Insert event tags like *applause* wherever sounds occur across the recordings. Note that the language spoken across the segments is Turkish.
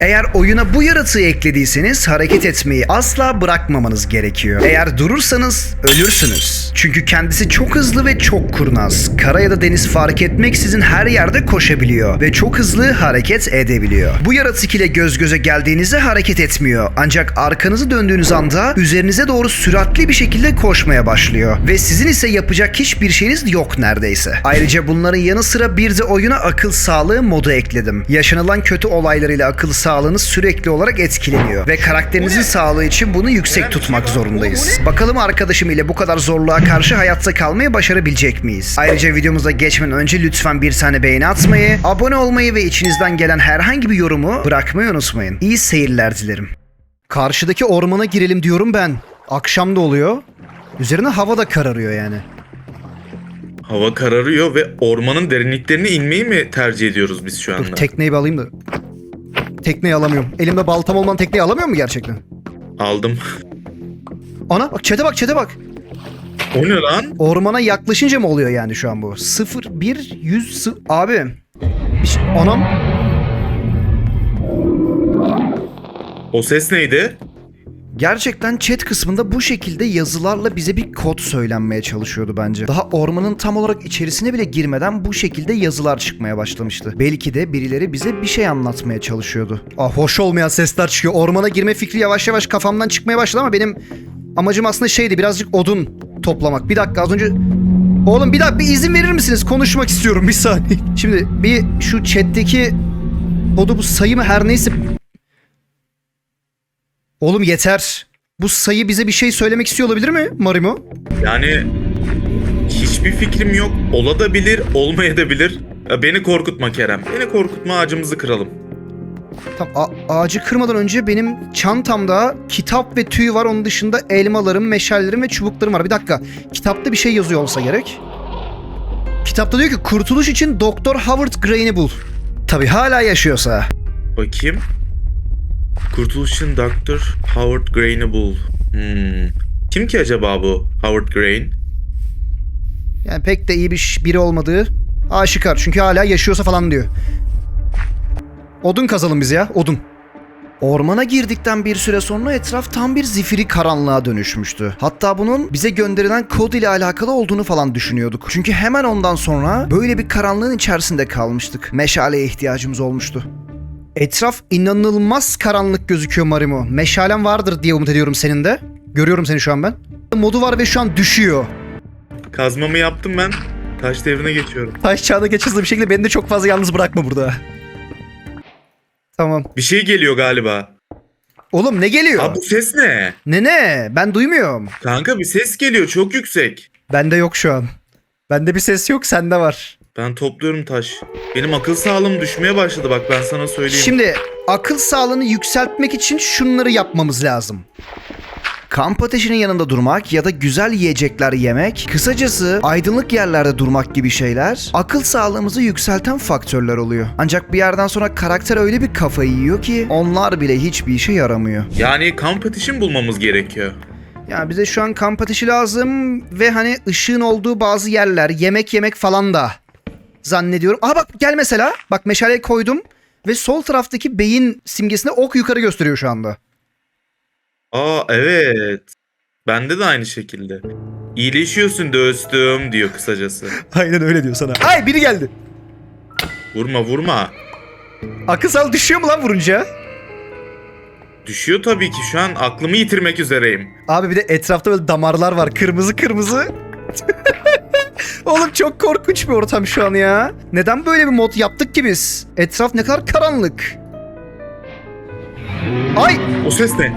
Eğer oyuna bu yaratığı eklediyseniz hareket etmeyi asla bırakmamanız gerekiyor. Eğer durursanız ölürsünüz. Çünkü kendisi çok hızlı ve çok kurnaz. Kara ya da deniz fark etmeksizin her yerde koşabiliyor ve çok hızlı hareket edebiliyor. Bu yaratık ile göz göze geldiğinizde hareket etmiyor. Ancak arkanızı döndüğünüz anda üzerinize doğru süratli bir şekilde koşmaya başlıyor. Ve sizin ise yapacak hiçbir şeyiniz yok neredeyse. Ayrıca bunların yanı sıra bir de oyuna akıl sağlığı modu ekledim. Yaşanılan kötü olaylarıyla akıl sağlığınız sürekli olarak etkileniyor. Ve karakterinizin sağlığı için bunu yüksek tutmak zorundayız. Bakalım arkadaşım ile bu kadar zorluğa karşı hayatta kalmayı başarabilecek miyiz? Ayrıca videomuza geçmeden önce lütfen bir tane beğeni atmayı, abone olmayı ve içinizden gelen herhangi bir yorumu bırakmayı unutmayın. İyi seyirler dilerim. Karşıdaki ormana girelim diyorum ben. Akşam da oluyor. Üzerine hava da kararıyor yani. Hava kararıyor ve ormanın derinliklerine inmeyi mi tercih ediyoruz biz şu anda? Dur tekneyi bir alayım da. Tekneyi alamıyorum. Elimde baltam olmadan tekneyi alamıyor mu gerçekten? Aldım. Ana bak çete bak çete bak. o ne lan? Ormana yaklaşınca mı oluyor yani şu an bu? 0 1 100 sı- abi. Bir şey- Anam O ses neydi? Gerçekten chat kısmında bu şekilde yazılarla bize bir kod söylenmeye çalışıyordu bence. Daha ormanın tam olarak içerisine bile girmeden bu şekilde yazılar çıkmaya başlamıştı. Belki de birileri bize bir şey anlatmaya çalışıyordu. Ah hoş olmayan sesler çıkıyor. Ormana girme fikri yavaş yavaş kafamdan çıkmaya başladı ama benim amacım aslında şeydi birazcık odun toplamak. Bir dakika az önce Oğlum bir dakika bir izin verir misiniz? Konuşmak istiyorum bir saniye. Şimdi bir şu chat'teki kodu bu sayı mı her neyse Oğlum yeter. Bu sayı bize bir şey söylemek istiyor olabilir mi Marimo? Yani hiçbir fikrim yok. Ola da bilir, olmaya da bilir. Ya Beni korkutma Kerem. Beni korkutma ağacımızı kıralım. Tam a- ağacı kırmadan önce benim çantamda kitap ve tüy var. Onun dışında elmalarım, meşallerim ve çubuklarım var. Bir dakika. Kitapta bir şey yazıyor olsa gerek. Kitapta diyor ki kurtuluş için Doktor Howard Gray'ni bul. Tabi hala yaşıyorsa. Bakayım. Kurtuluş'un Dr. Howard Grain'i bul. Hmm. Kim ki acaba bu Howard Grain? Yani pek de iyi bir biri olmadığı aşikar. Çünkü hala yaşıyorsa falan diyor. Odun kazalım biz ya, odun. Ormana girdikten bir süre sonra etraf tam bir zifiri karanlığa dönüşmüştü. Hatta bunun bize gönderilen kod ile alakalı olduğunu falan düşünüyorduk. Çünkü hemen ondan sonra böyle bir karanlığın içerisinde kalmıştık. Meşaleye ihtiyacımız olmuştu. Etraf inanılmaz karanlık gözüküyor Marimo. Meşalen vardır diye umut ediyorum senin de. Görüyorum seni şu an ben. Modu var ve şu an düşüyor. Kazmamı yaptım ben. Taş devrine geçiyorum. Taş çağına geç hızlı bir şekilde beni de çok fazla yalnız bırakma burada. Tamam. Bir şey geliyor galiba. Oğlum ne geliyor? Aa bu ses ne? Ne ne? Ben duymuyorum. Kanka bir ses geliyor çok yüksek. Bende yok şu an. Bende bir ses yok, sende var. Ben topluyorum taş. Benim akıl sağlığım düşmeye başladı bak ben sana söyleyeyim. Şimdi akıl sağlığını yükseltmek için şunları yapmamız lazım. Kamp ateşinin yanında durmak ya da güzel yiyecekler yemek, kısacası aydınlık yerlerde durmak gibi şeyler akıl sağlığımızı yükselten faktörler oluyor. Ancak bir yerden sonra karakter öyle bir kafayı yiyor ki onlar bile hiçbir işe yaramıyor. Yani kamp ateşi mi bulmamız gerekiyor? Ya bize şu an kamp ateşi lazım ve hani ışığın olduğu bazı yerler, yemek yemek falan da zannediyorum. Aha bak gel mesela. Bak meşale koydum ve sol taraftaki beyin simgesine ok yukarı gösteriyor şu anda. Aa evet. Bende de aynı şekilde. İyileşiyorsun dostum diyor kısacası. *laughs* Aynen öyle diyor sana. Ay biri geldi. Vurma vurma. Akıl sağlığı düşüyor mu lan vurunca? Düşüyor tabii ki şu an aklımı yitirmek üzereyim. Abi bir de etrafta böyle damarlar var. Kırmızı kırmızı. *laughs* Oğlum çok korkunç bir ortam şu an ya. Neden böyle bir mod yaptık ki biz? Etraf ne kadar karanlık. Ay O ses ne?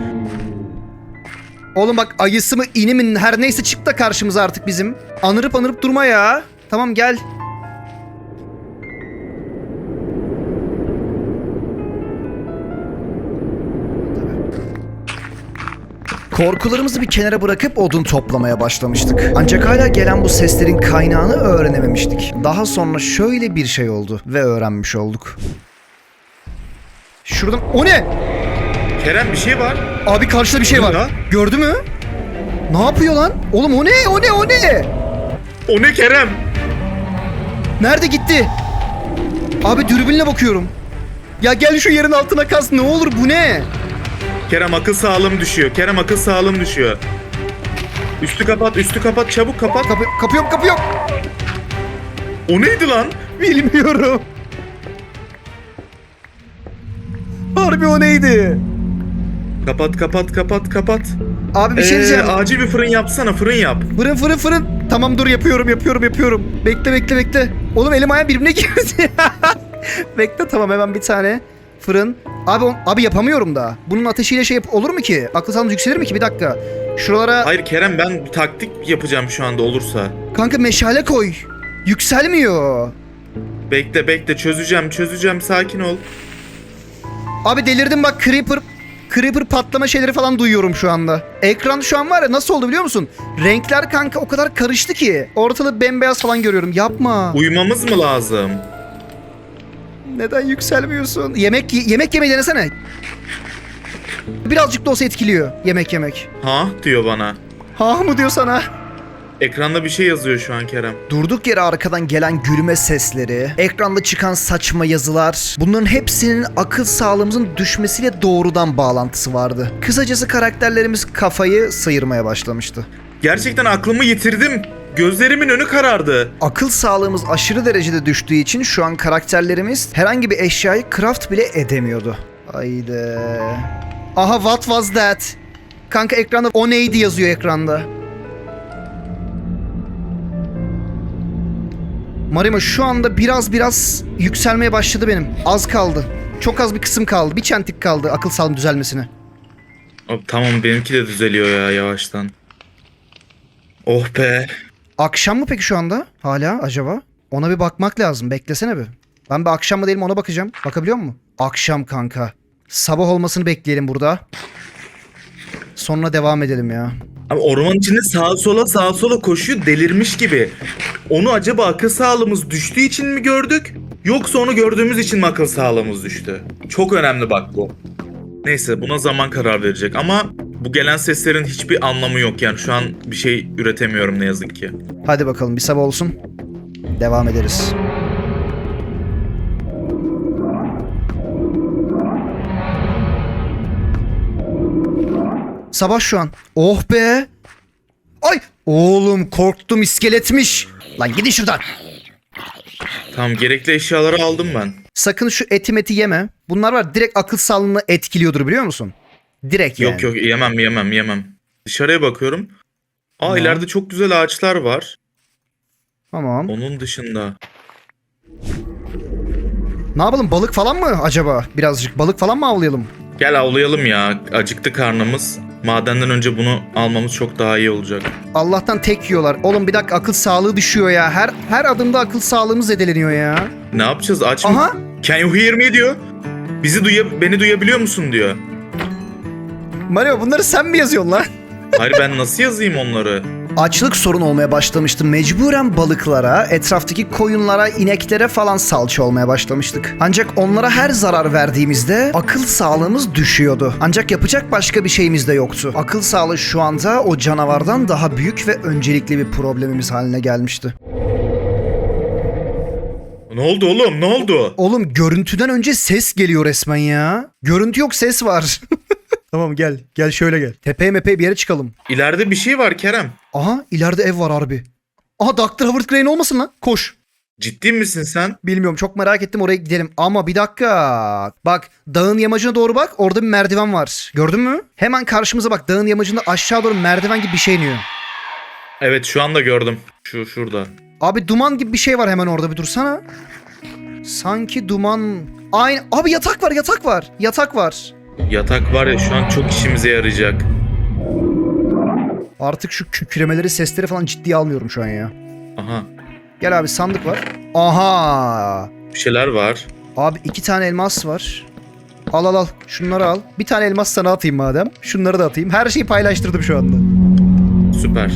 Oğlum bak ayısı mı ini mi her neyse çık da karşımıza artık bizim. Anırıp anırıp durma ya. Tamam gel. Korkularımızı bir kenara bırakıp odun toplamaya başlamıştık. Ancak hala gelen bu seslerin kaynağını öğrenememiştik. Daha sonra şöyle bir şey oldu ve öğrenmiş olduk. Şuradan... O ne? Kerem bir şey var. Abi karşıda bir şey var. Gördü mü? Ne yapıyor lan? Oğlum o ne? O ne? O ne? O ne Kerem? Nerede gitti? Abi dürbünle bakıyorum. Ya gel şu yerin altına kaz ne olur bu ne? Kerem akıl sağlığım düşüyor. Kerem akıl sağlığım düşüyor. Üstü kapat, üstü kapat, çabuk kapat. Kapı, kapıyorum kapıyorum. O neydi lan? Bilmiyorum. Harbi o neydi? Kapat, kapat, kapat, kapat. Abi bir şey Ee, diyeceğim. acil bir fırın yapsana, fırın yap. Fırın fırın fırın. Tamam dur yapıyorum yapıyorum yapıyorum. Bekle bekle bekle. Oğlum elim ayağım birbirine girdi. *laughs* bekle tamam hemen bir tane fırın. Abi on- abi yapamıyorum da. Bunun ateşiyle şey yap- olur mu ki? Akıl sağlığımız yükselir mi ki? Bir dakika. Şuralara Hayır Kerem ben bir taktik yapacağım şu anda olursa. kanka meşale koy. Yükselmiyor. Bekle bekle çözeceğim çözeceğim sakin ol. Abi delirdim bak creeper creeper patlama şeyleri falan duyuyorum şu anda. Ekran şu an var ya nasıl oldu biliyor musun? Renkler kanka o kadar karıştı ki. Ortalığı bembeyaz falan görüyorum. Yapma. Uyumamız mı lazım? Neden yükselmiyorsun? Yemek ye- yemek yemeyi denesene. Birazcık da olsa etkiliyor yemek yemek. Ha diyor bana. Ha mı diyor sana? Ekranda bir şey yazıyor şu an Kerem. Durduk yere arkadan gelen gülme sesleri, ekranda çıkan saçma yazılar, bunların hepsinin akıl sağlığımızın düşmesiyle doğrudan bağlantısı vardı. Kısacası karakterlerimiz kafayı sıyırmaya başlamıştı. Gerçekten aklımı yitirdim. Gözlerimin önü karardı. Akıl sağlığımız aşırı derecede düştüğü için şu an karakterlerimiz herhangi bir eşyayı craft bile edemiyordu. Haydi. Aha what was that? Kanka ekranda o neydi yazıyor ekranda. Marima şu anda biraz biraz yükselmeye başladı benim. Az kaldı. Çok az bir kısım kaldı. Bir çentik kaldı akıl sağlığım düzelmesine. Abi, tamam benimki de düzeliyor ya yavaştan. Oh be. Akşam mı peki şu anda? Hala acaba? Ona bir bakmak lazım. Beklesene bir. Ben bir akşam mı değil mi ona bakacağım. Bakabiliyor musun? Akşam kanka. Sabah olmasını bekleyelim burada. Sonra devam edelim ya. Abi orman içinde sağa sola sağa sola koşuyor delirmiş gibi. Onu acaba akıl sağlığımız düştüğü için mi gördük? Yoksa onu gördüğümüz için mi akıl sağlığımız düştü? Çok önemli bak bu. Neyse buna zaman karar verecek ama bu gelen seslerin hiçbir anlamı yok yani şu an bir şey üretemiyorum ne yazık ki. Hadi bakalım bir sabah olsun. Devam ederiz. Sabah şu an. Oh be. Ay oğlum korktum iskeletmiş. Lan gidin şuradan. Tamam gerekli eşyaları aldım ben. Sakın şu eti meti yeme. Bunlar var direkt akıl sağlığını etkiliyordur biliyor musun? Direkt yani. Yok yok yemem yemem yemem. Dışarıya bakıyorum. Aa Tamam. ileride çok güzel ağaçlar var. Tamam. Onun dışında. Ne yapalım balık falan mı acaba? Birazcık balık falan mı avlayalım? Gel avlayalım ya. Acıktı karnımız. Madenden önce bunu almamız çok daha iyi olacak. Allah'tan tek yiyorlar. Oğlum bir dakika akıl sağlığı düşüyor ya. Her her adımda akıl sağlığımız zedeleniyor ya. Ne yapacağız? Aç mı? Aha. Can you hear me diyor. Bizi duya beni duyabiliyor musun diyor. Mario bunları sen mi yazıyorsun lan? *laughs* Hayır ben nasıl yazayım onları? Açlık sorun olmaya başlamıştı. Mecburen balıklara, etraftaki koyunlara, ineklere falan salça olmaya başlamıştık. Ancak onlara her zarar verdiğimizde akıl sağlığımız düşüyordu. Ancak yapacak başka bir şeyimiz de yoktu. Akıl sağlığı şu anda o canavardan daha büyük ve öncelikli bir problemimiz haline gelmişti. Ne oldu oğlum? Ne oldu? Oğlum görüntüden önce ses geliyor resmen ya. Görüntü yok ses var. *laughs* tamam gel. Gel şöyle gel. Tepeye mepeye bir yere çıkalım. İleride bir şey var Kerem. Aha ileride ev var harbi. Aha Dr. Howard Crane olmasın lan? Koş. Ciddi misin sen? Bilmiyorum çok merak ettim oraya gidelim. Ama bir dakika. Bak dağın yamacına doğru bak. Orada bir merdiven var. Gördün mü? Hemen karşımıza bak. Dağın yamacında aşağı doğru merdiven gibi bir şey iniyor. Evet şu anda gördüm. Şu şurada. Abi duman gibi bir şey var hemen orada bir dursana. Sanki duman... Aynı. Abi yatak var yatak var. Yatak var. Yatak var ya şu an çok işimize yarayacak. Artık şu kükremeleri, sesleri falan ciddiye almıyorum şu an ya. Aha. Gel abi sandık var. Aha. Bir şeyler var. Abi iki tane elmas var. Al al al. Şunları al. Bir tane elmas sana atayım madem. Şunları da atayım. Her şeyi paylaştırdım şu anda. Süper.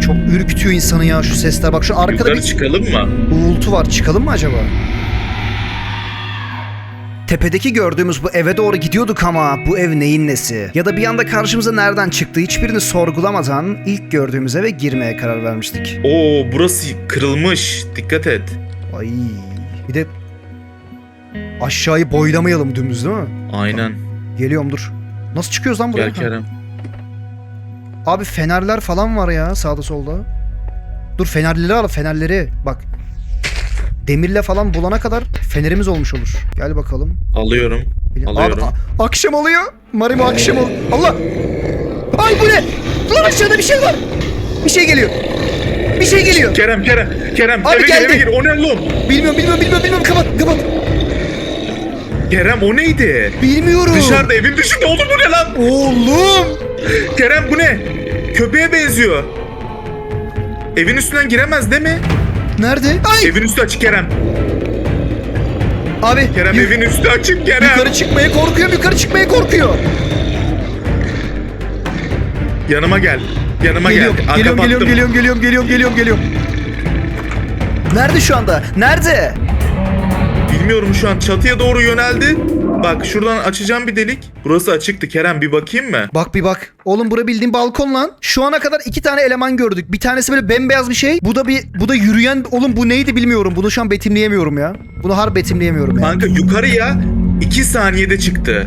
Çok ürkütüyor insanı ya şu sesler. Bak şu arkada Yukarı bir çıkalım mı? uğultu var. Çıkalım mı acaba? Tepedeki gördüğümüz bu eve doğru gidiyorduk ama bu ev neyin nesi? Ya da bir anda karşımıza nereden çıktı hiçbirini sorgulamadan ilk gördüğümüz eve girmeye karar vermiştik. Oo burası kırılmış. Dikkat et. Ay bir de aşağıyı boylamayalım dümdüz değil mi? Aynen. Geliyorum dur. Nasıl çıkıyoruz lan buraya? Gel Kerem. Abi fenerler falan var ya sağda solda. Dur fenerleri al fenerleri. Bak. Demirle falan bulana kadar fenerimiz olmuş olur. Gel bakalım. Alıyorum. Benim- Alıyorum. Abi, akşam oluyor. Marimo akşam ol. Allah. Ay bu ne? Lan aşağıda bir şey var. Bir şey geliyor. Bir şey geliyor. Kerem Kerem. Kerem Abi eve geldi. gir eve gir. O ne lan? Bilmiyorum bilmiyorum bilmiyorum bilmiyorum. Kapat kapat. Kerem o neydi? Bilmiyorum. Dışarıda evin dışında oğlum bu ne lan? Oğlum. Kerem bu ne? Köpeğe benziyor. Evin üstünden giremez değil mi? Nerede? Ay. Evin üstü açık Kerem. Abi. Kerem yu- evin üstü açık Kerem. Yukarı çıkmaya korkuyor, yukarı çıkmaya korkuyor. Yanıma gel. Yanıma Geliyorum, gel. Aa, geliyorum, kapattım. geliyorum, geliyorum, geliyorum, geliyorum, geliyorum, geliyorum. Nerede şu anda? Nerede? Bilmiyorum şu an çatıya doğru yöneldi. Bak şuradan açacağım bir delik. Burası açıktı Kerem bir bakayım mı? Bak bir bak. Oğlum bura bildiğin balkon lan. Şu ana kadar iki tane eleman gördük. Bir tanesi böyle bembeyaz bir şey. Bu da bir bu da yürüyen oğlum bu neydi bilmiyorum. Bunu şu an betimleyemiyorum ya. Bunu har betimleyemiyorum ya. Kanka yukarıya 2 saniyede çıktı.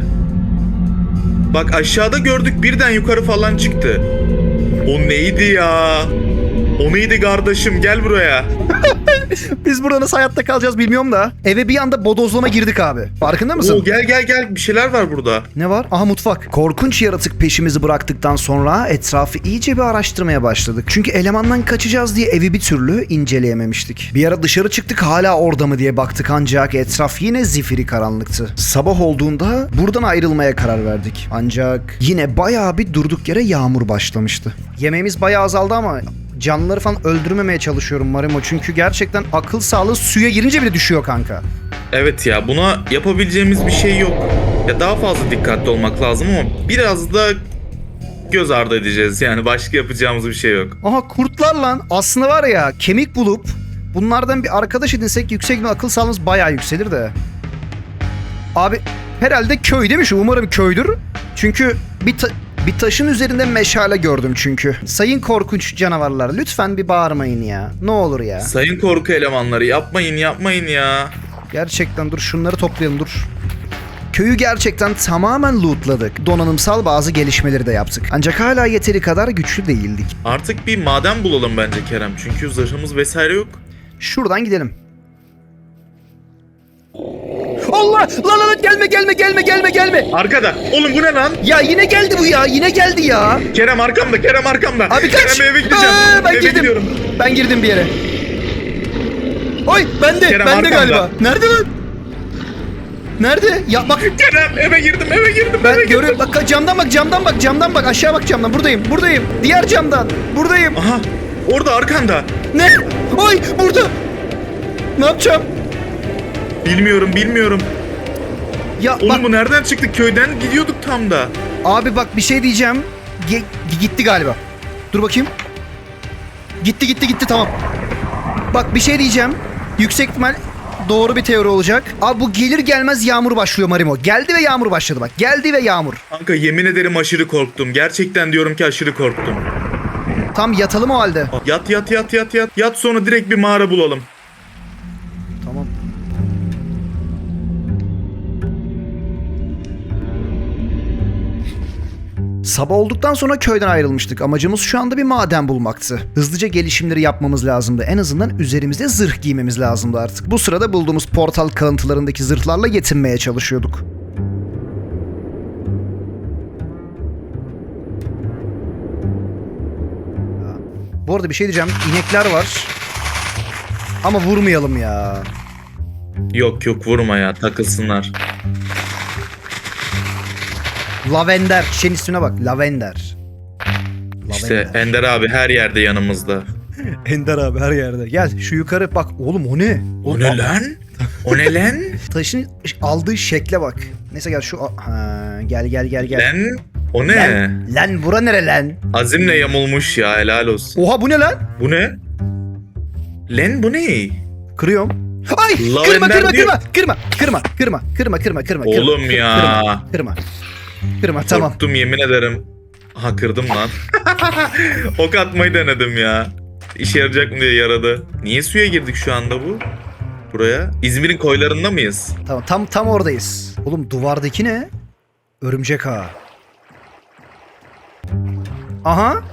Bak aşağıda gördük birden yukarı falan çıktı. O neydi ya? O neydi kardeşim gel buraya. *laughs* Biz burada nasıl hayatta kalacağız bilmiyorum da. Eve bir anda bodozlama girdik abi. Farkında mısın? Oo, gel gel gel bir şeyler var burada. Ne var? Aha mutfak. Korkunç yaratık peşimizi bıraktıktan sonra etrafı iyice bir araştırmaya başladık. Çünkü elemandan kaçacağız diye evi bir türlü inceleyememiştik. Bir ara dışarı çıktık hala orada mı diye baktık ancak etraf yine zifiri karanlıktı. Sabah olduğunda buradan ayrılmaya karar verdik. Ancak yine bayağı bir durduk yere yağmur başlamıştı. Yemeğimiz bayağı azaldı ama canlıları falan öldürmemeye çalışıyorum Marimo. Çünkü gerçekten akıl sağlığı suya girince bile düşüyor kanka. Evet ya buna yapabileceğimiz bir şey yok. Ya daha fazla dikkatli olmak lazım ama biraz da göz ardı edeceğiz. Yani başka yapacağımız bir şey yok. Aha kurtlar lan. Aslında var ya kemik bulup bunlardan bir arkadaş edinsek yüksek bir akıl sağlığımız bayağı yükselir de. Abi herhalde köy değil mi şu? Umarım köydür. Çünkü bir, bir taşın üzerinde meşale gördüm çünkü. Sayın korkunç canavarlar lütfen bir bağırmayın ya. Ne olur ya. Sayın korku elemanları yapmayın yapmayın ya. Gerçekten dur şunları toplayalım dur. Köyü gerçekten tamamen lootladık. Donanımsal bazı gelişmeleri de yaptık. Ancak hala yeteri kadar güçlü değildik. Artık bir maden bulalım bence Kerem. Çünkü zırhımız vesaire yok. Şuradan gidelim. Allah! Lan lan gelme gelme gelme gelme gelme. Arkada. Oğlum bu ne lan? Ya yine geldi bu ya. Yine geldi ya. Kerem arkamda, Kerem arkamda. Abi kaç. Kerem eve gideceğim. Aa, ben eve girdim. gidiyorum. Ben girdim bir yere. Oy bende. Kerem bende arkamda. galiba. Nerede lan? Nerede? Ya bak Kerem eve girdim, eve girdim, ben eve girdim. görüyorum. Bak camdan bak camdan bak camdan bak aşağı bak camdan. Buradayım. Buradayım. Diğer camdan. Buradayım. Aha, orada arkanda. Ne? Oy burada. Ne yapacağım? Bilmiyorum, bilmiyorum. Ya Oğlum bak bu nereden çıktı? Köyden gidiyorduk tam da. Abi bak bir şey diyeceğim. Ge- gitti galiba. Dur bakayım. Gitti gitti gitti tamam. Bak bir şey diyeceğim. Yüksek ihtimal doğru bir teori olacak. Abi bu gelir gelmez yağmur başlıyor Marimo. Geldi ve yağmur başladı bak. Geldi ve yağmur. Kanka yemin ederim aşırı korktum. Gerçekten diyorum ki aşırı korktum. Tam yatalım o halde. Yat yat yat yat yat. Yat sonra direkt bir mağara bulalım. Sabah olduktan sonra köyden ayrılmıştık. Amacımız şu anda bir maden bulmaktı. Hızlıca gelişimleri yapmamız lazımdı. En azından üzerimizde zırh giymemiz lazımdı artık. Bu sırada bulduğumuz portal kalıntılarındaki zırhlarla yetinmeye çalışıyorduk. Bu arada bir şey diyeceğim. İnekler var. Ama vurmayalım ya. Yok yok vurma ya takılsınlar. Lavender. Şişenin ismine bak. Lavender. İşte Ender abi her yerde yanımızda. *laughs* Ender abi her yerde. Gel şu yukarı bak. Oğlum o ne? O ne lan? *laughs* O ne lan? Taşın aldığı şekle bak. Neyse gel şu... Ha, gel gel gel gel. Lan? O ne? Lan, lan bura nere lan? Azimle yamulmuş ya helal olsun. Oha bu ne lan? Bu ne? Lan bu ne? Kırıyorum. Ay kırma Lavender kırma diyor. kırma kırma kırma kırma kırma kırma kırma kırma Oğlum kırma, ya. kırma kırma kırma tamam Korktum yemin ederim. Ha kırdım lan. *laughs* ok atmayı denedim ya. İşe yarayacak mı diye yaradı. Niye suya girdik şu anda bu? Buraya. İzmir'in koylarında mıyız? tamam tam tam oradayız. Oğlum duvardaki ne? Örümcek ağı. Aha.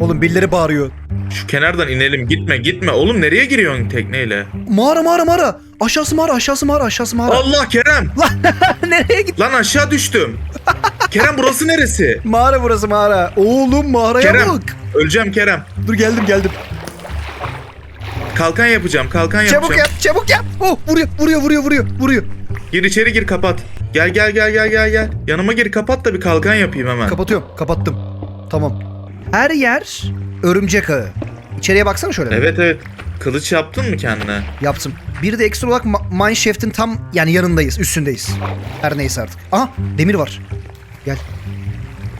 Oğlum birileri bağırıyor. Şu kenardan inelim. Gitme gitme. Oğlum nereye giriyorsun tekneyle? Mağara mağara mağara. Aşağısı mağara aşağısı mağara aşağısı mağara. Allah Kerem. *laughs* *laughs* Nereye git? Lan aşağı düştüm. Kerem burası neresi? Mağara burası mağara. Oğlum mağaraya Kerem. bak. Öleceğim Kerem. Dur geldim geldim. Kalkan yapacağım. Kalkan yapacağım. Çabuk yap çabuk yap. Oh vuruyor vuruyor vuruyor vuruyor vuruyor. Gir içeri gir kapat. Gel gel gel gel gel gel. Yanıma gir kapat da bir kalkan yapayım hemen. Kapatıyorum kapattım. Tamam. Her yer örümcek ağı. İçeriye baksana şöyle. Evet evet. Kılıç yaptın mı kendine? Yaptım. Bir de ekstra olarak ma- Mineshaft'in tam yani yanındayız, üstündeyiz. Her neyse artık. Aha demir var. Gel.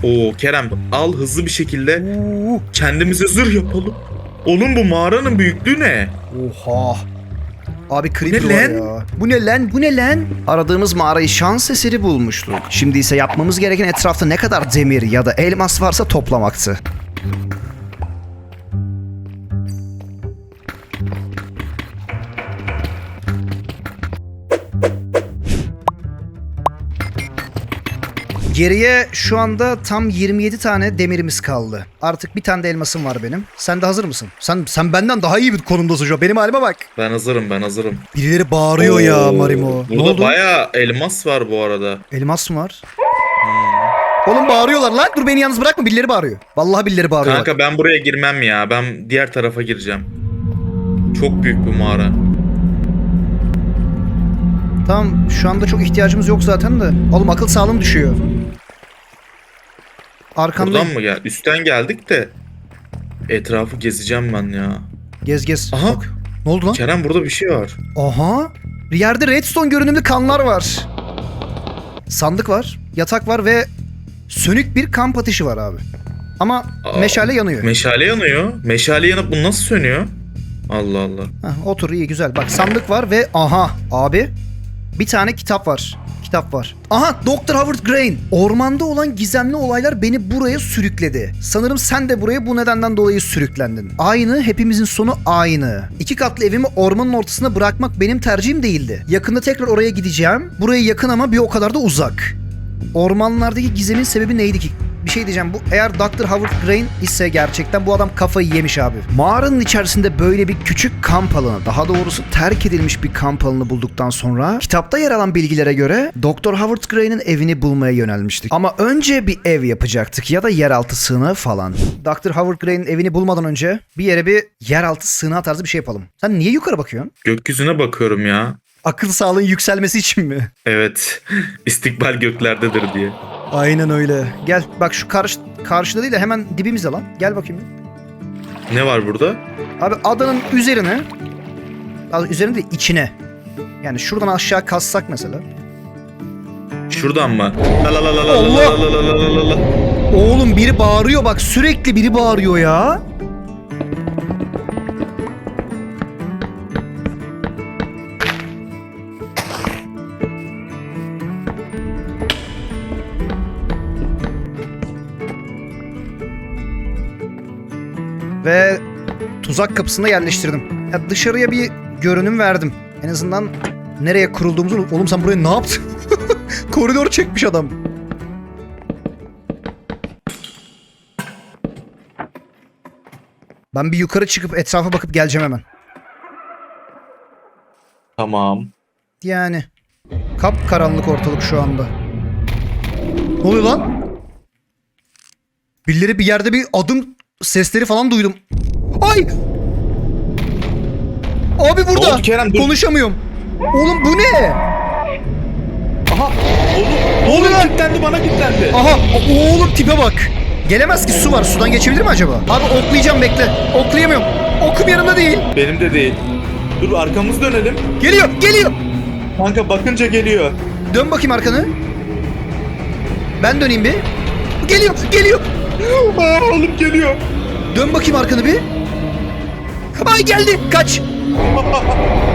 Oo Kerem al hızlı bir şekilde Oo. kendimize zırh yapalım. Oğlum bu mağaranın büyüklüğü ne? Oha. Abi creeper Bu ne var lan? ya. Bu ne lan? Bu ne lan? Aradığımız mağarayı şans eseri bulmuştuk. Şimdi ise yapmamız gereken etrafta ne kadar demir ya da elmas varsa toplamaktı. Geriye şu anda tam 27 tane demirimiz kaldı. Artık bir tane de elmasım var benim. Sen de hazır mısın? Sen sen benden daha iyi bir konumdasın şu an. Benim halime bak. Ben hazırım ben hazırım. Birileri bağırıyor ya Oo, Marimo. Ne Burada oldu? bayağı elmas var bu arada. Elmas mı var? Oğlum bağırıyorlar lan. Dur beni yalnız bırakma. Birileri bağırıyor. Vallahi birileri bağırıyor. Kanka ben buraya girmem ya. Ben diğer tarafa gireceğim. Çok büyük bir mağara. Tamam şu anda çok ihtiyacımız yok zaten de. Oğlum akıl sağlığım düşüyor. Buradan mı gel? Üstten geldik de etrafı gezeceğim ben ya. gez gez. Aha. Bak. Ne oldu lan? Kerem burada bir şey var. Aha. Bir yerde redstone görünümlü kanlar var. Sandık var, yatak var ve sönük bir kamp ateşi var abi. Ama Aa, meşale yanıyor. Meşale yanıyor. Meşale yanıp bu nasıl sönüyor? Allah Allah. Heh, otur iyi güzel. Bak sandık var ve aha abi bir tane kitap var. Kitap var. Aha Dr. Howard Grain. Ormanda olan gizemli olaylar beni buraya sürükledi. Sanırım sen de buraya bu nedenden dolayı sürüklendin. Aynı hepimizin sonu aynı. İki katlı evimi ormanın ortasına bırakmak benim tercihim değildi. Yakında tekrar oraya gideceğim. Buraya yakın ama bir o kadar da uzak. Ormanlardaki gizemin sebebi neydi ki? Bir şey diyeceğim bu eğer Dr. Howard Grain ise gerçekten bu adam kafayı yemiş abi. Mağaranın içerisinde böyle bir küçük kamp alanı daha doğrusu terk edilmiş bir kamp alanı bulduktan sonra kitapta yer alan bilgilere göre Dr. Howard Grain'in evini bulmaya yönelmiştik. Ama önce bir ev yapacaktık ya da yeraltı sığınağı falan. Dr. Howard Grain'in evini bulmadan önce bir yere bir yeraltı sığınağı tarzı bir şey yapalım. Sen niye yukarı bakıyorsun? Gökyüzüne bakıyorum ya. Akıl sağlığın yükselmesi için mi? Evet. İstikbal göklerdedir diye. Aynen öyle. Gel bak şu karşı, karşıda değil de hemen dibimizde lan. Gel bakayım. bir. Ne var burada? Abi adanın üzerine Aa, üzerine değil içine. Yani şuradan aşağı kassak mesela. Şuradan mı? La la la la la Allah! la la la la la la la. Oğlum biri bağırıyor bak sürekli biri bağırıyor ya. Tuzak kapısına yerleştirdim. Ya dışarıya bir görünüm verdim. En azından nereye kurulduğumuzu... Oğlum sen buraya ne yaptın? *laughs* Koridor çekmiş adam. Ben bir yukarı çıkıp etrafa bakıp geleceğim hemen. Tamam. Yani kap karanlık ortalık şu anda. Ne oluyor lan? Birileri bir yerde bir adım sesleri falan duydum. Ay! Abi burada. Oldu Kerem? Dur. Konuşamıyorum. Oğlum bu ne? Aha, Oğlum, Ne oluyor lan? Kilitlendi bana kilitlendi. aha. Oğlum tipe bak. Gelemez ki su var. Sudan geçebilir mi acaba? Abi oklayacağım bekle. Oklayamıyorum. Okum yanımda değil. Benim de değil. Dur arkamızı dönelim. Geliyor, geliyor. Kanka bakınca geliyor. Dön bakayım arkanı. Ben döneyim bir. Geliyor, geliyor. Aa, oğlum geliyor. Dön bakayım arkanı bir. Ay geldi. Kaç.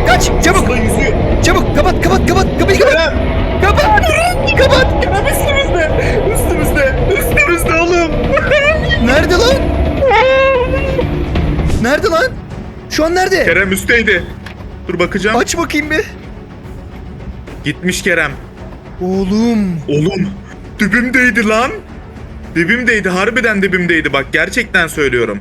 Kaç çabuk Usta yüzüyor. çabuk kapat kapat kapat kapıyı kapat. Kerem. Kapat. Kapat. Kerem üstümüzde. Üstümüzde. Üstümüzde oğlum. Nerede lan? *laughs* Nerede lan? Şu an nerede? Kerem üstteydi. Dur bakacağım. Aç bakayım bir. Gitmiş Kerem. Oğlum. Oğlum dibimdeydi lan. Dibimdeydi harbiden dibimdeydi bak gerçekten söylüyorum.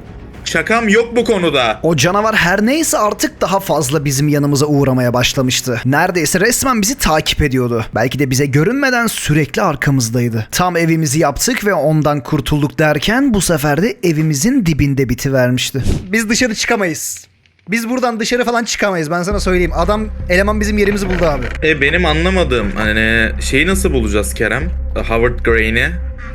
Şakam yok bu konuda. O canavar her neyse artık daha fazla bizim yanımıza uğramaya başlamıştı. Neredeyse resmen bizi takip ediyordu. Belki de bize görünmeden sürekli arkamızdaydı. Tam evimizi yaptık ve ondan kurtulduk derken bu sefer de evimizin dibinde bitivermişti. Biz dışarı çıkamayız. Biz buradan dışarı falan çıkamayız ben sana söyleyeyim. Adam eleman bizim yerimizi buldu abi. E benim anlamadığım hani şeyi nasıl bulacağız Kerem? Howard Grain'i.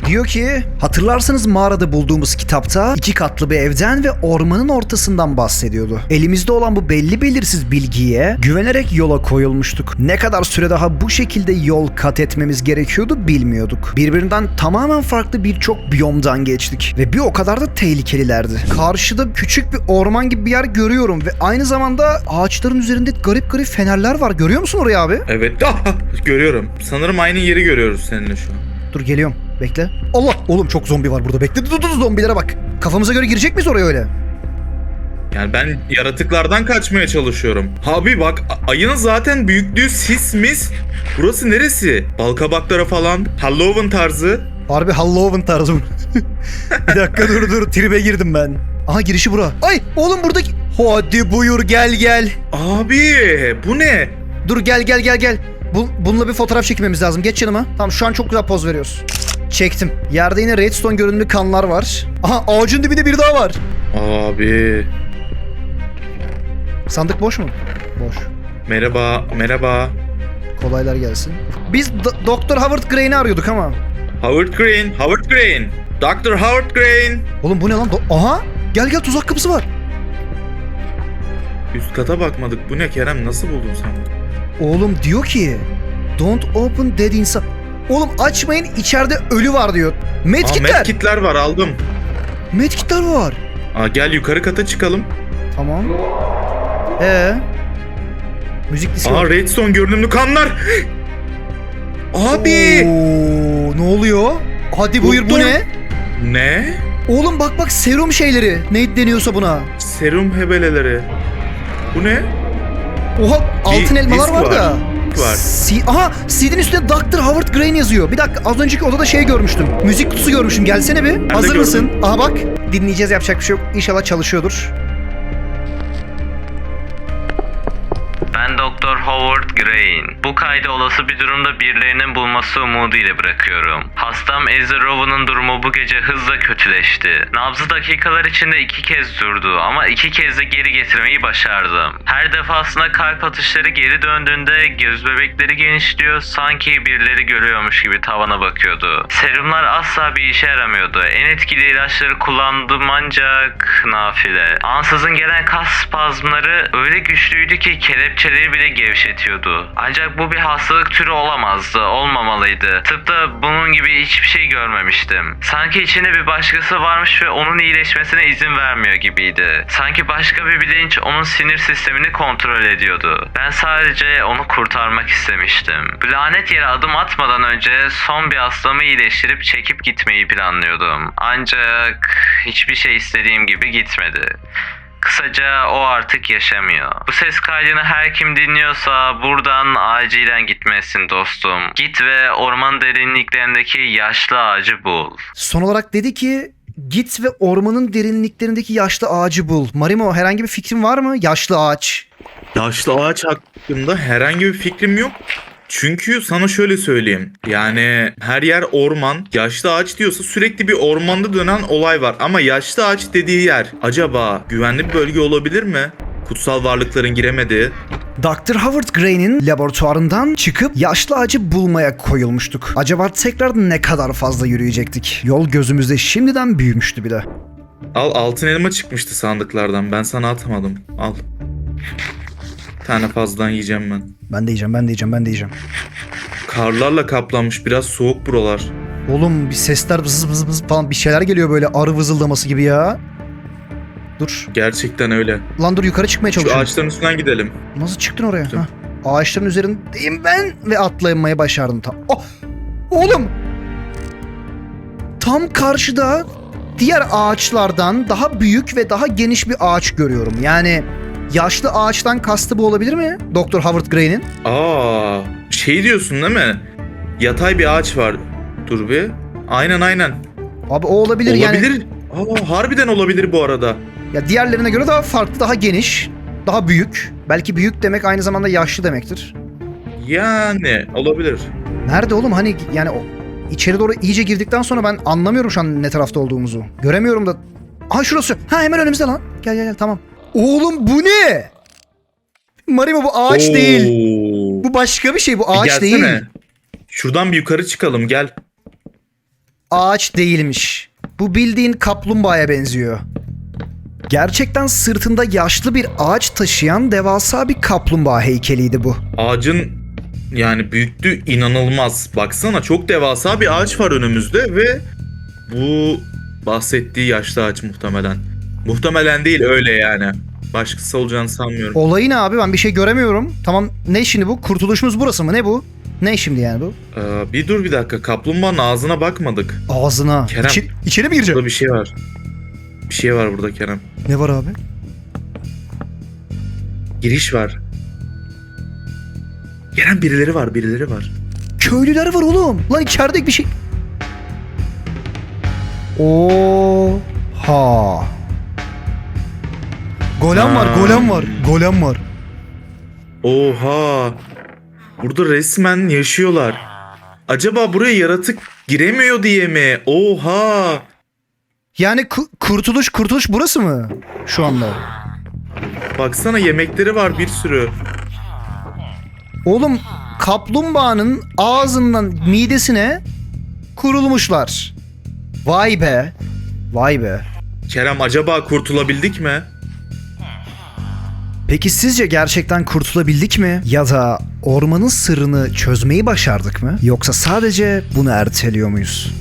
Diyor ki hatırlarsanız mağarada bulduğumuz kitapta iki katlı bir evden ve ormanın ortasından bahsediyordu. Elimizde olan bu belli belirsiz bilgiye güvenerek yola koyulmuştuk. Ne kadar süre daha bu şekilde yol kat etmemiz gerekiyordu bilmiyorduk. Birbirinden tamamen farklı birçok biyomdan geçtik ve bir o kadar da tehlikelilerdi. Karşıda küçük bir orman gibi bir yer görüyorum ve aynı zamanda ağaçların üzerinde garip garip fenerler var. Görüyor musun orayı abi? Evet ah, *laughs* görüyorum. Sanırım aynı yeri görüyoruz seninle şu an. Dur geliyorum. Bekle. Allah! Oğlum çok zombi var burada. Bekle. Dur dur zombilere bak. Kafamıza göre girecek miyiz oraya öyle? Yani ben yaratıklardan kaçmaya çalışıyorum. Abi bak a- ayının zaten büyüklüğü sis mis. Burası neresi? Balkabaklara falan. Halloween tarzı. Harbi Halloween tarzı *laughs* bir dakika dur dur. Tribe girdim ben. Aha girişi bura. Ay oğlum buradaki... Hadi buyur gel gel. Abi bu ne? Dur gel gel gel gel. Bu, bununla bir fotoğraf çekmemiz lazım. Geç yanıma. Tamam şu an çok güzel poz veriyoruz. Çektim. Yerde yine redstone görünümlü kanlar var. Aha ağacın dibinde bir daha var. Abi Sandık boş mu? Boş. merhaba merhaba. Kolaylar gelsin. Biz Do- Doktor Howard Gray'ini arıyorduk ama. Howard Green, Howard Green. Dr. Howard Green. Oğlum bu ne lan? Do- Aha! Gel gel tuzak kapısı var. Üst kata bakmadık. Bu ne Kerem? Nasıl buldun sen? bunu? Oğlum diyor ki Don't open dead insan. Oğlum açmayın içeride ölü var diyor. Aa, Medkitler. medkitler var aldım. Medkitler var. Aa, gel yukarı kata çıkalım. Tamam. Ee. Müzik diski Aa var. redstone görünümlü kanlar. Abi. Oo, ne oluyor? Hadi buyur bu Doktor. ne? Ne? Oğlum bak bak serum şeyleri. Ne deniyorsa buna. Serum hebeleleri. Bu ne? Oha altın Bir elmalar var, var. da. Var. Si Aha CD'nin üstünde Dr. Howard Grain yazıyor. Bir dakika az önceki odada şey görmüştüm. Müzik kutusu görmüşüm. Gelsene bir. de Hazır mısın? Aha bak. Dinleyeceğiz yapacak bir şey yok. İnşallah çalışıyordur. Howard Grain. Bu kaydı olası bir durumda birilerinin bulması umuduyla bırakıyorum. Hastam Ezra Rowan'ın durumu bu gece hızla kötüleşti. Nabzı dakikalar içinde iki kez durdu ama iki kez de geri getirmeyi başardım. Her defasında kalp atışları geri döndüğünde göz bebekleri genişliyor sanki birileri görüyormuş gibi tavana bakıyordu. Serumlar asla bir işe yaramıyordu. En etkili ilaçları kullandım ancak nafile. Ansızın gelen kas spazmları öyle güçlüydü ki kelepçeleri bile gevşetiyordu. Ancak bu bir hastalık türü olamazdı, olmamalıydı. Tıpta bunun gibi hiçbir şey görmemiştim. Sanki içinde bir başkası varmış ve onun iyileşmesine izin vermiyor gibiydi. Sanki başka bir bilinç onun sinir sistemini kontrol ediyordu. Ben sadece onu kurtarmak istemiştim. Bu lanet yere adım atmadan önce son bir hastamı iyileştirip çekip gitmeyi planlıyordum. Ancak hiçbir şey istediğim gibi gitmedi. Kısaca o artık yaşamıyor. Bu ses kaydını her kim dinliyorsa buradan acilen gitmesin dostum. Git ve orman derinliklerindeki yaşlı ağacı bul. Son olarak dedi ki git ve ormanın derinliklerindeki yaşlı ağacı bul. Marimo herhangi bir fikrin var mı? Yaşlı ağaç. Yaşlı ağaç hakkında herhangi bir fikrim yok. Çünkü sana şöyle söyleyeyim. Yani her yer orman. Yaşlı ağaç diyorsa sürekli bir ormanda dönen olay var. Ama yaşlı ağaç dediği yer acaba güvenli bir bölge olabilir mi? Kutsal varlıkların giremediği. Dr. Howard Gray'nin laboratuvarından çıkıp yaşlı ağacı bulmaya koyulmuştuk. Acaba tekrar ne kadar fazla yürüyecektik? Yol gözümüzde şimdiden büyümüştü bile. Al altın elma çıkmıştı sandıklardan. Ben sana atmadım. Al. Tane fazladan yiyeceğim ben. Ben de yiyeceğim, ben de yiyeceğim, ben de yiyeceğim. Karlarla kaplanmış. Biraz soğuk buralar. Oğlum bir sesler vız vız vız falan bir şeyler geliyor böyle arı vızıldaması gibi ya. Dur. Gerçekten öyle. Lan dur yukarı çıkmaya Şu çalışıyorum. ağaçların üstünden gidelim. Nasıl çıktın oraya? Ha. Ağaçların üzerindeyim ben ve atlamayı başardım tam. Oh! Oğlum! Tam karşıda diğer ağaçlardan daha büyük ve daha geniş bir ağaç görüyorum. Yani yaşlı ağaçtan kastı bu olabilir mi? Dr. Howard Gray'nin. Aa, şey diyorsun değil mi? Yatay bir ağaç var. Dur bir. Aynen aynen. Abi o olabilir, yani. olabilir. Aa, harbiden olabilir bu arada. Ya diğerlerine göre daha farklı, daha geniş, daha büyük. Belki büyük demek aynı zamanda yaşlı demektir. Yani olabilir. Nerede oğlum hani yani o içeri doğru iyice girdikten sonra ben anlamıyorum şu an ne tarafta olduğumuzu. Göremiyorum da. Aha şurası. Ha hemen önümüzde lan. Gel gel gel tamam. Oğlum bu ne? Marimo bu ağaç Oo. değil. Bu başka bir şey bu Bir ağaç gelsene. değil. Şuradan bir yukarı çıkalım gel. Ağaç değilmiş. Bu bildiğin kaplumbağaya benziyor. Gerçekten sırtında yaşlı bir ağaç taşıyan devasa bir kaplumbağa heykeliydi bu. Ağacın yani büyüklüğü inanılmaz. Baksana çok devasa bir ağaç var önümüzde ve bu bahsettiği yaşlı ağaç muhtemelen. Muhtemelen değil öyle yani. Başkası olacağını sanmıyorum. Olayı ne abi ben bir şey göremiyorum. Tamam ne şimdi bu? Kurtuluşumuz burası mı? Ne bu? Ne şimdi yani bu? Ee, bir dur bir dakika. Kaplumbağanın ağzına bakmadık. Ağzına. Kerem. İçeri, içeri mi gireceğim? Burada bir şey var. Bir şey var burada Kerem. Ne var abi? Giriş var. Kerem birileri var, birileri var. Köylüler var oğlum. Lan içeride bir şey. Oha. Golem var, Ha. golem var, golem var. Oha. Burada resmen yaşıyorlar. Acaba buraya yaratık giremiyor diye mi? Oha. Yani ku- kurtuluş, kurtuluş burası mı? Şu anda. Baksana yemekleri var bir sürü. Oğlum kaplumbağanın ağzından midesine kurulmuşlar. Vay be. Vay be. Kerem acaba kurtulabildik mi? Peki sizce gerçekten kurtulabildik mi? Ya da ormanın sırrını çözmeyi başardık mı? Yoksa sadece bunu erteliyor muyuz?